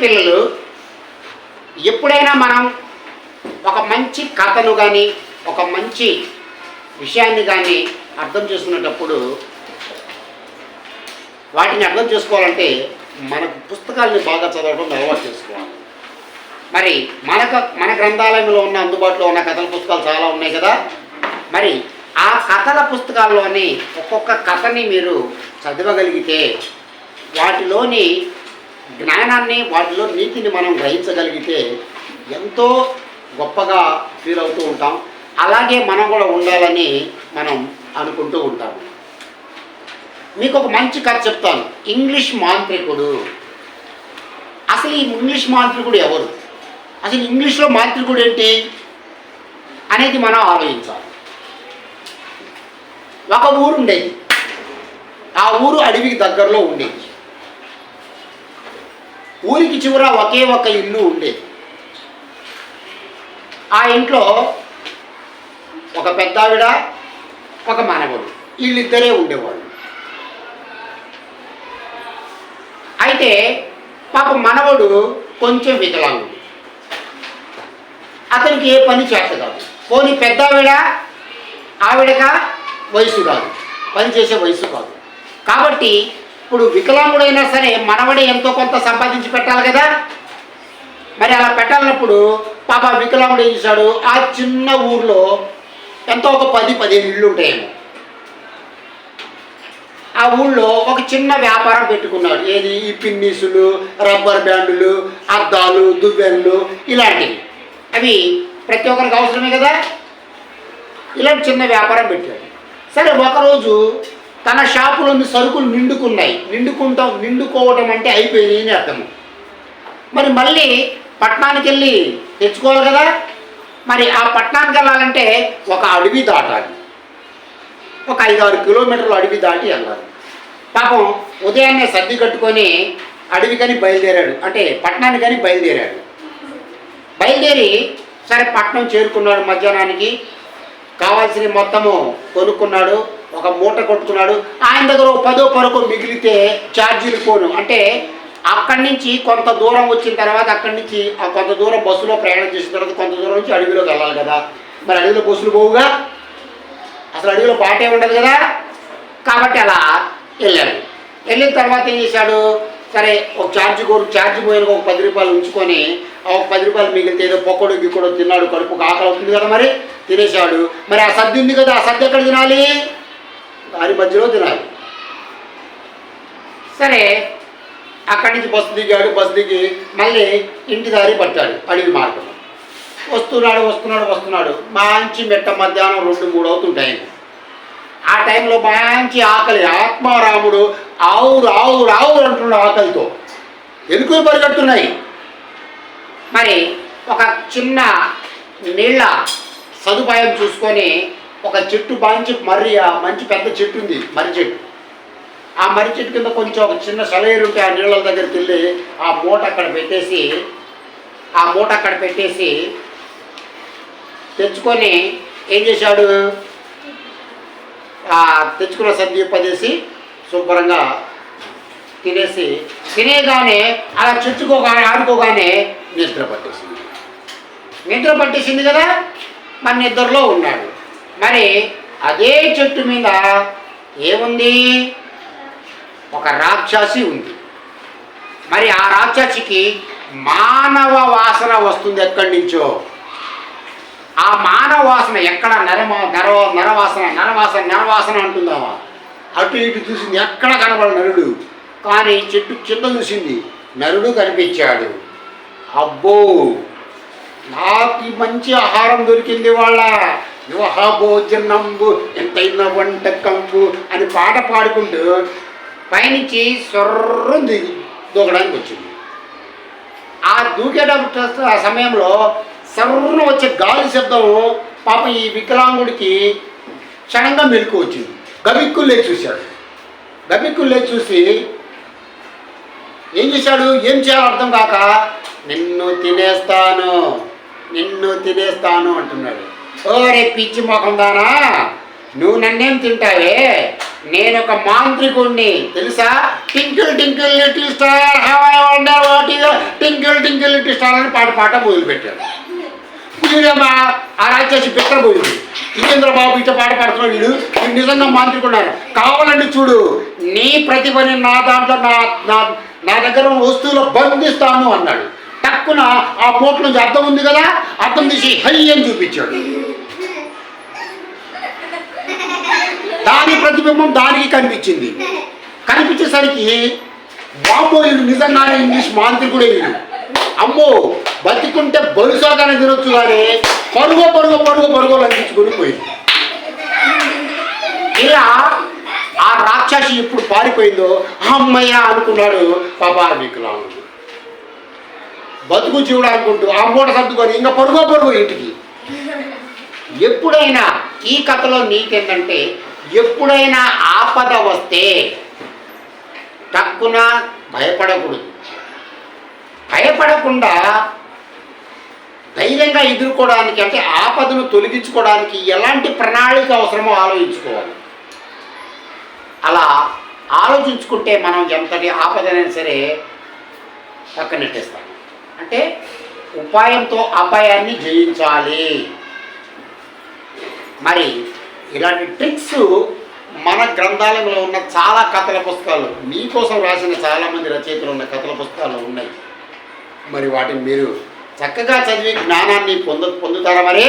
పిల్లలు ఎప్పుడైనా మనం ఒక మంచి కథను కానీ ఒక మంచి విషయాన్ని కానీ అర్థం చేసుకునేటప్పుడు వాటిని అర్థం చేసుకోవాలంటే మన పుస్తకాలని బాగా చదవడం అలవాటు చేసుకోవాలి. మరి మనకు మన గ్రంథాలయంలో ఉన్న అందుబాటులో ఉన్న కథల పుస్తకాలు చాలా ఉన్నాయి కదా? మరి ఆ కథల పుస్తకాల్లోని ఒక్కొక్క కథని మీరు చదవగలిగితే వాటిలోని జ్ఞానాన్ని వాటిలో నీతిని మనం గ్రహించగలిగితే ఎంతో గొప్పగా ఫీల్ అవుతూ ఉంటాం. అలాగే మనం కూడా ఉండాలని మనం అనుకుంటూ ఉంటాం. మీకు ఒక మంచి కథ చెప్తాను. ఇంగ్లీష్ మాంత్రికుడు. అసలు ఈ ఇంగ్లీష్ మాంత్రికుడు ఎవరు? అసలు ఇంగ్లీష్లో మాంత్రికుడు ఏంటి? అనేది మనం ఆలోచించాలి. ఒక ఊరు ఉండేది. ఆ ఊరు అడవికి దగ్గరలో ఉండేది. ఊరికి చివర ఒకే ఒక ఇల్లు ఉండేది. ఆ ఇంట్లో ఒక పెద్ద ఆవిడ ఒక మనవడు వీళ్ళిద్దరే ఉండేవాళ్ళు. అయితే పాప మనవడు కొంచెం వికలాంగుడు. అతనికి ఏ పని చేత కాదు పోనీ పెద్ద ఆవిడ ఆవిడగా వయసు కాదు. పని చేసే వయసు కాదు. కాబట్టి ఇప్పుడు వికలాంగుడైనా సరే మనవడే ఎంతో కొంత సంపాదించి పెట్టాలి కదా? మరి అలా పెట్టాలన్నప్పుడు పాప వికలాంగుడు ఏం చేశాడు? ఆ చిన్న ఊర్లో ఎంతో ఒక పది పదిహేను ఇళ్ళు ఉంటాయేమో. ఆ ఊళ్ళో ఒక చిన్న వ్యాపారం పెట్టుకున్నాడు. ఏది? ఈ పిన్నీసులు రబ్బర్ బ్యాండులు అద్దాలు దువ్వెన్లు ఇలాంటివి. అవి ప్రతి ఒక్కరికి అవసరమే కదా? ఇలాంటి చిన్న వ్యాపారం పెట్టాడు. సరే ఒకరోజు తన షాపులోని సరుకులు నిండుకున్నాయి. నిండుకుంటాం నిండుకోవడం అంటే అయిపోయింది అని అర్థము మరి మళ్ళీ పట్టణానికి వెళ్ళి తెచ్చుకోవాలి కదా? మరి ఆ పట్టణానికి వెళ్ళాలంటే ఒక అడవి దాటాలి. ఒక ఐదు ఆరు కిలోమీటర్లు అడవి దాటి వెళ్ళాలి. పాపం ఉదయాన్నే సర్ది కట్టుకొని అడవికని బయలుదేరాడు. అంటే పట్టణానికి కానీ బయలుదేరాడు. బయలుదేరి సరే పట్నం చేరుకున్నాడు మధ్యాహ్నానికి. కావాల్సిన మొత్తము కొనుక్కున్నాడు. ఒక మూట కొట్టుకున్నాడు. ఆయన దగ్గర ఒక పదో పరకు మిగిలితే ఛార్జీలు పోను. అంటే అక్కడి నుంచి కొంత దూరం వచ్చిన తర్వాత అక్కడి నుంచి ఆ కొంత దూరం బస్సులో ప్రయాణం చేసిన తర్వాత కొంత దూరం నుంచి అడవిలోకి వెళ్ళాలి కదా. మరి అడవిలో బస్సులు పోవుగా? అసలు అడవిలో పాటే ఉండదు కదా? కాబట్టి అలా వెళ్ళాడు. వెళ్ళిన తర్వాత ఏం చేశాడు? సరే ఒక ఛార్జ్ కోరు ఛార్జ్ పోయిన ఒక పది రూపాయలు ఉంచుకొని ఒక పది రూపాయలు మిగిలితే ఏదో పొక్కడు గిక్కడో తిన్నాడు. కడుపు ఆకలి అవుతుంది కదా మరి? తినేశాడు. మరి ఆ సద్ది ఉంది కదా? ఆ సద్ది ఎక్కడ తినాలి? దాని మధ్యలో తినాలి. సరే. అక్కడి నుంచి బస్సు దిగాడు బస్సు దిగి మళ్ళీ ఇంటి దారి పట్టాడు అడవి మార్గం వస్తున్నాడు వస్తున్నాడు వస్తున్నాడు. మంచి మెట్ట మధ్యాహ్నం రెండు మూడు అవుతుంటాయి. ఆ టైంలో మంచి ఆకలి. ఆత్మారాముడు ఆవురు ఆవురు ఆవురు అంటున్నాడు ఆకలితో. ఎలుకలు పరిగెడుతున్నాయి. మరి ఒక చిన్న నీళ్ళ సదుపాయం చూసుకొని ఒక చెట్టు బాంచి మర్రి ఆ మంచి పెద్ద చెట్టు ఉంది మర్రి చెట్టు. ఆ మర్రి చెట్టు కింద కొంచెం ఒక చిన్న సెలయేరు ఉంటే ఆ నీళ్ళ దగ్గరికి వెళ్ళి ఆ మూట అక్కడ పెట్టేసి ఆ మూట అక్కడ పెట్టేసి తెచ్చుకొని ఏం చేశాడు? ఆ తెచ్చుకున్న సద్ది శుభ్రంగా తినేసి తినేగానే అలా చుట్టుకోగానే ఆడుకోగానే నిద్ర పట్టేసింది. నిద్ర పట్టేసింది కదా మరి నిద్రలో ఉన్నాడు. మరి అదే చెట్టు మీద ఏముంది? ఒక రాక్షసి ఉంది. మరి ఆ రాక్షసికి మానవ వాసన వస్తుంది ఎక్కడి నుంచో? ఆ మానవ వాసన ఎక్కడ? నరమ నర నరవాసన నరవాసన నరవాసన అంటుందామా అటు ఇటు చూసింది ఎక్కడ కనబడ నరుడు? కానీ చెట్టు కింద చూసింది నరుడు కనిపించాడు. అబ్బో! నాకు ఈ మంచి ఆహారం దొరికింది వాళ్ళ. యువహ ఎంతైన వంటకంబు అని పాట పాడుకుంటూ పైనుంచి సొర్రు దిగి దూకడానికి వచ్చింది. ఆ దూకేటప్పుడు ఆ సమయంలో సర్రున వచ్చే గాలి శబ్దం పాప ఈ వికలాంగుడికి క్షణంగా మెలకు వచ్చింది. గబిక్కులు లేచి చూశాడు. గబిక్కులు లేచి చూసి ఏం చేశాడు? ఏం చేయాలో అర్థం కాక నిన్ను తినేస్తాను నిన్ను తినేస్తాను అంటున్నాడు. ఓరే పిచ్చి మొఖం దానా నువ్వు నన్నేం తింటావే? నేను ఒక మాంత్రికుణ్ణి తెలుసా? Twinkle twinkle little star wonder what is twinkle twinkle little star అని పాట పాట మొదలుపెట్టాడు వీడేమా ఆ రాక్షసి బిక్కరపోయింది ఇంకేంద్ర బాబు ఇట్ట పాట పాడుతున్నాడు వీడు. వీడు నిజంగా మాంత్రికున్నారు కావాలండి చూడు నీ ప్రతిభని నా దాంట్లో నా నా నా దగ్గర ఉన్న వస్తువులు బంధిస్తాను అన్నాడు. టక్కున ఆ మూట నుంచి అర్థం ఉంది కదా? అర్థం తీసి హై అని చూపించాడు. దాని ప్రతిబింబం దానికి కనిపించింది. కనిపించేసరికి బాబో వీడు నిజంగానే ఇంగ్లీష్ మాంత్రికుడే వీడు. అమ్మో బతికుంటే బరుసాగానే తినొచ్చు కానీ పరుగు పరుగు పరుగు పరుగు లంకించుకొని పోయింది. ఇలా ఆ రాక్షసి ఎప్పుడు పారిపోయిందో అమ్మయ్య అనుకున్నాడు పాపా వికలాంగుడు బతుకు జీవుడు అనుకుంటూ ఆ మూట సర్దుకొని ఇంకా పరుగో పరుగు ఇంటికి. ఎప్పుడైనా ఈ కథలో నీతి ఏంటంటే ఎప్పుడైనా ఆపద వస్తే టక్కున భయపడకూడదు. భయపడకుండా ధైర్యంగా ఎదుర్కోవడానికి అంటే ఆపదను తొలగించుకోవడానికి ఎలాంటి ప్రణాళిక అవసరమో ఆలోచించుకోవాలి. అలా ఆలోచించుకుంటే మనం ఎంతటి ఆపదనైనా సరే పక్కనెట్టేస్తాం అంటే ఉపాయంతో అపాయాన్ని జయించాలి. మరి ఇలాంటి ట్రిక్స్ మన గ్రంథాలయంలో ఉన్న చాలా కథల పుస్తకాలు మీకోసం రాసిన చాలామంది రచయితలు ఉన్న కథల పుస్తకాలు ఉన్నాయి. మరి వాటిని మీరు చక్కగా చదివి జ్ఞానాన్ని పొందు పొందుతారా మరి?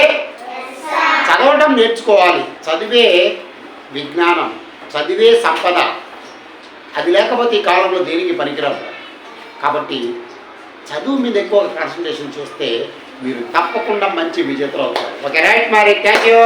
చదవడం నేర్చుకోవాలి. చదివే విజ్ఞానం చదివే సంపద అది లేకపోతే ఈ కాలంలో దేనికి పనికిరాదు కాబట్టి చదువు మీద ఎక్కువ కాన్సన్ట్రేషన్ చేస్తే మీరు తప్పకుండా మంచి విజేతలు అవుతారు. ఓకే రైట్ మరి థ్యాంక్ యూ